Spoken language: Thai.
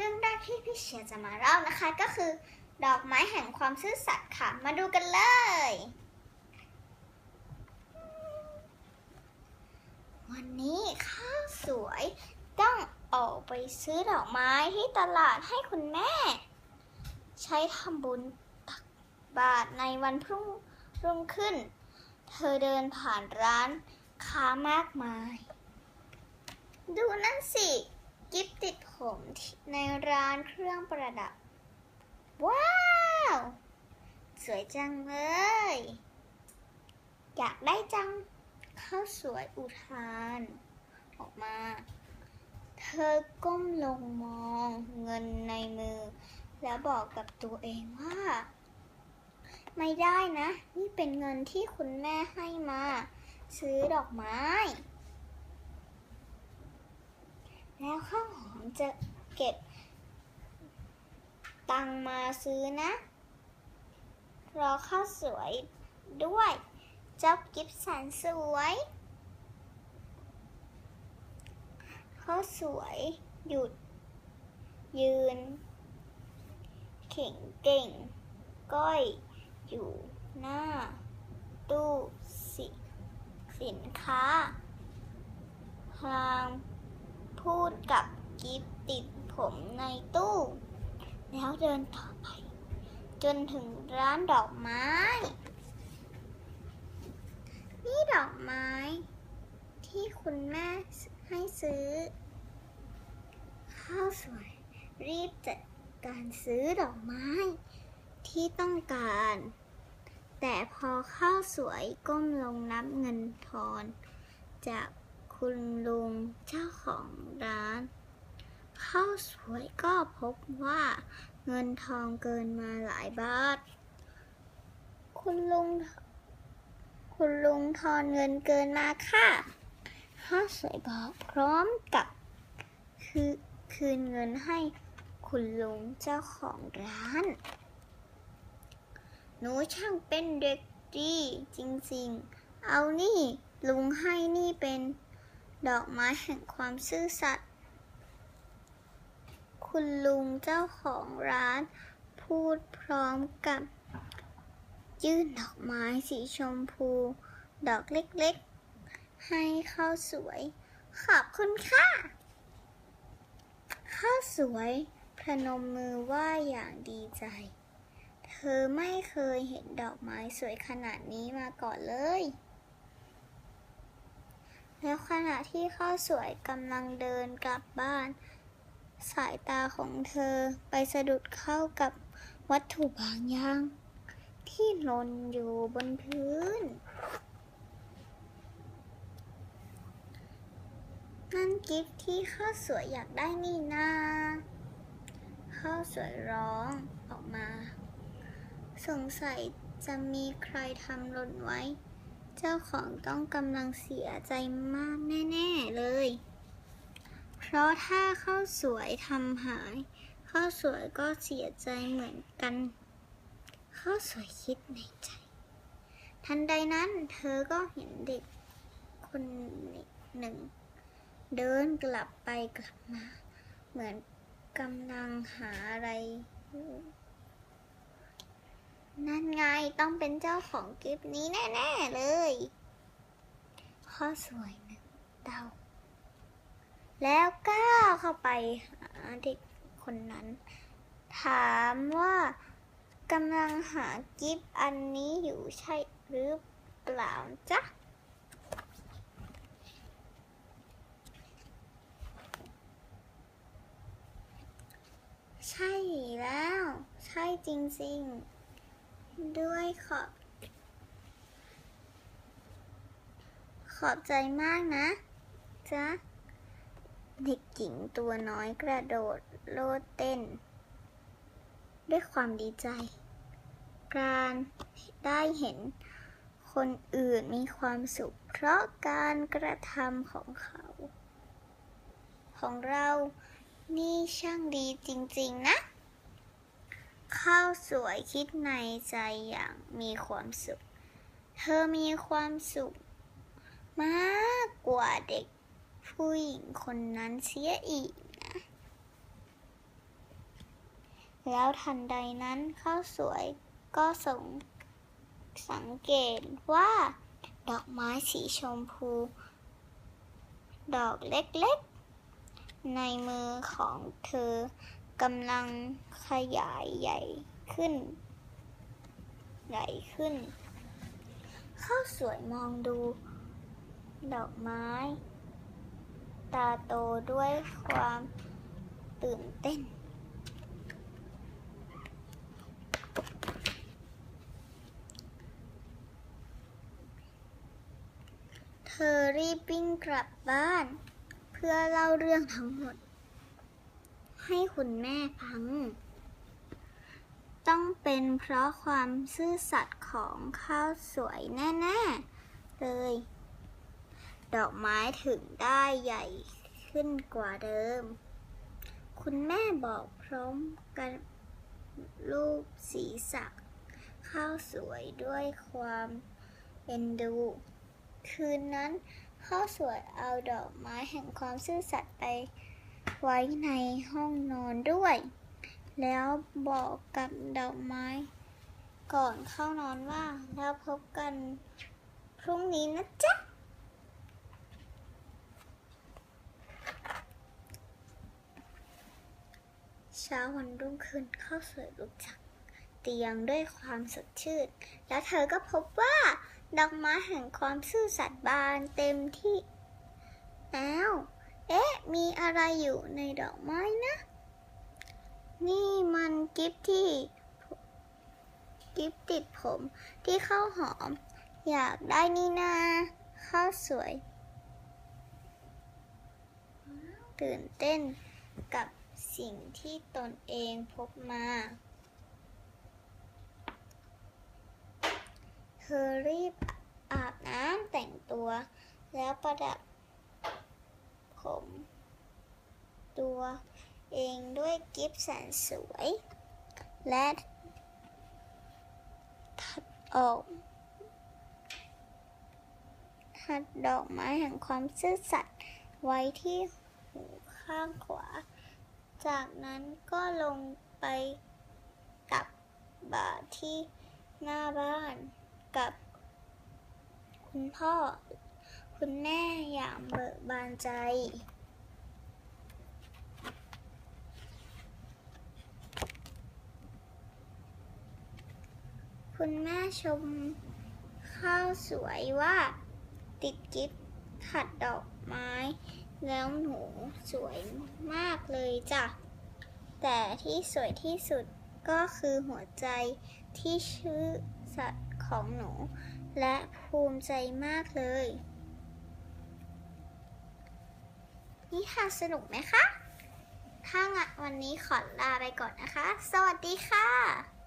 รื่องแรกที่พี่เชียร์จะมาเล่านะคะก็คือ ดอกไม้แห่งความซื่อสัตย์ค่ะ มาดูกันเลย วันนี้ข้าวสวยต้องออกไปซื้อดอกไม้ที่ตลาดให้คุณแม่ ใช้ทำบุญตักบาตรในวันพรุ่งรุ่งขึ้น เธอเดินผ่านร้านค้ามากมาย ดูนั่นสิ กิฟติดผมในร้านเครื่องประดับ ว้าว สวยจังเลย อยากได้จัง ข้าวสวยอุทาน ออกมา เธอก้มลงมองเงินในมือ แล้วบอกกับตัวเองว่า ไม่ได้นะ นี่เป็นเงินที่คุณแม่ให้มา ซื้อดอกไม้ แล้วข้าวหอมจะเก็บ ตังมาซื้อนะ รอข้าวสวยด้วยเจ้ากิฟสันสวยข้าวสวย หยุด ยืน เข่งเก่ง ก้อย อยู่หน้า ตู้สิสินค้าพลาง พูดกับกิฟติดผมในตู้ แล้วเดินต่อไป จนถึงร้านดอกไม้ นี่ดอกไม้ ที่คุณแม่ให้ซื้อ ข้าวสวย รีบจัดการซื้อดอกไม้ที่ต้องการ แต่พอข้าวสวยก้มลงนับเงินทอนจาก คุณลุงเจ้าของร้านข้าวสวยก็พบว่าเงินทองเกินมาหลายบาท คุณลุง คุณลุงทอนเงินเกินมาค่ะข้าวสวยบอกพร้อมกับ คือคืนเงินให้คุณลุงเจ้าของร้าน หนูช่างเป็นเด็กดีจริงๆ เอานี่ลุงให้นี่เป็น ดอกไม้แห่งความซื่อสัตย์ คุณลุงเจ้าของร้าน พูดพร้อมกับ ยื่นดอกไม้สีชมพู ดอกเล็กๆ ให้ข้าวสวย ขอบคุณค่ะ ข้าวสวยพนมมือไหว้อย่างดีใจ เธอไม่เคยเห็นดอกไม้สวยขนาดนี้มาก่อนเลย แล้วขณะที่ข้าวสวยกำลังเดินกลับบ้าน สายตาของเธอไปสะดุดเข้ากับวัตถุบางอย่าง ที่หล่นอยู่บนพื้น นั่นกิฟที่ข้าวสวยอยากได้นี่นาข้าวสวยร้องออกมา สงสัยจะมีใครทำหล่นไว้ เจ้าของต้องกำลังเสียใจมากแน่ ๆ เลย เพราะถ้าข้าวสวยทำหายข้าวสวยก็เสียใจเหมือนกันข้าวสวยคิดในใจ ทันใดนั้นเธอก็เห็นเด็กคนหนึ่ง เดินกลับไปกลับมา เหมือนกำลังหาอะไรอยู่ นั่นไงต้องเป็นเจ้าของกิฟต์นี้แน่ ๆ เลย ข้อสวยหนึ่งเดาแล้วก้าวเข้าไปหาเด็กคนนั้น ถามว่ากำลังหากิฟต์อันนี้อยู่ใช่หรือเปล่าจ๊ะใช่แล้ว ใช่จริง ๆ ด้วยขอบ ขอบใจมากนะจ๊ะเด็กหญิงตัวน้อยกระโดดโลดเต้น ด้วยความดีใจ การได้เห็นคนอื่นมีความสุข เพราะการกระทำของเขา ของเรานี่ช่างดีจริง ๆ นะ ข้าวสวยคิดในใจอย่างมีความสุข เธอมีความสุข มากกว่าเด็กผู้หญิงคนนั้นเสียอีกนะ แล้วทันใดนั้นข้าวสวยก็สงสังเกตว่า ดอกไม้สีชมพู ดอกเล็กๆ ในมือของเธอ กำลังขยายใหญ่ขึ้น ใหญ่ขึ้น ข้าวสวยมองดู ดอกไม้ ตาโตด้วยความตื่นเต้น เธอรีบวิ่งกลับบ้าน เพื่อเล่าเรื่องทั้งหมด ให้คุณแม่ฟัง ต้องเป็นเพราะความซื่อสัตย์ของข้าวสวยแน่ๆเลย ดอกไม้ถึงได้ใหญ่ขึ้นกว่าเดิม คุณแม่บอกพร้อมกันรูปศีรษะข้าวสวยด้วยความเอ็นดู คืนนั้นข้าวสวยเอาดอกไม้แห่งความซื่อสัตย์ไป ไว้ในห้องนอนด้วย แล้วบอกกับดอกไม้ ก่อนเข้านอนว่า แล้วพบกันพรุ่งนี้นะจ๊ะเช้าวันรุ่งขึ้นข้าวสวยลุกจากเตียงด้วยความสดชื่น แล้วเธอก็พบว่า ดอกไม้แห่งความซื่อสัตย์บานเต็มที่อ้ว เอ๊ะ มีอะไรอยู่ในดอกไม้นะ นี่มันกิฟที่ กิฟติดผมที่ข้าวหอม อยากได้นี่นาข้าวสวย ตื่นเต้นกับสิ่งที่ตนเองพบมาเธอรีบอาบน้ำแต่งตัว แล้วประดับ ผม ตัวเองด้วยกิฟต์แสนสวย และถัดออกถัดดอกไม้แห่งความซื่อสัตย์ไว้ที่หูข้างขวา จากนั้นก็ลงไปตักบาตรที่หน้าบ้านกับคุณพ่อ คุณแม่อย่างเบิกบานใจ คุณแม่ชมข้าวสวยว่า ติดกิฟต์ขัดดอกไม้ แล้วหนูสวยมากเลยจ้ะ แต่ที่สวยที่สุดก็คือหัวใจที่ชื่อสัตว์ของหนู และภูมิใจมากเลย นี่ค่ะสนุกไหมคะ ถ้างั้นวันนี้ขอลาไปก่อนนะคะ สวัสดีค่ะ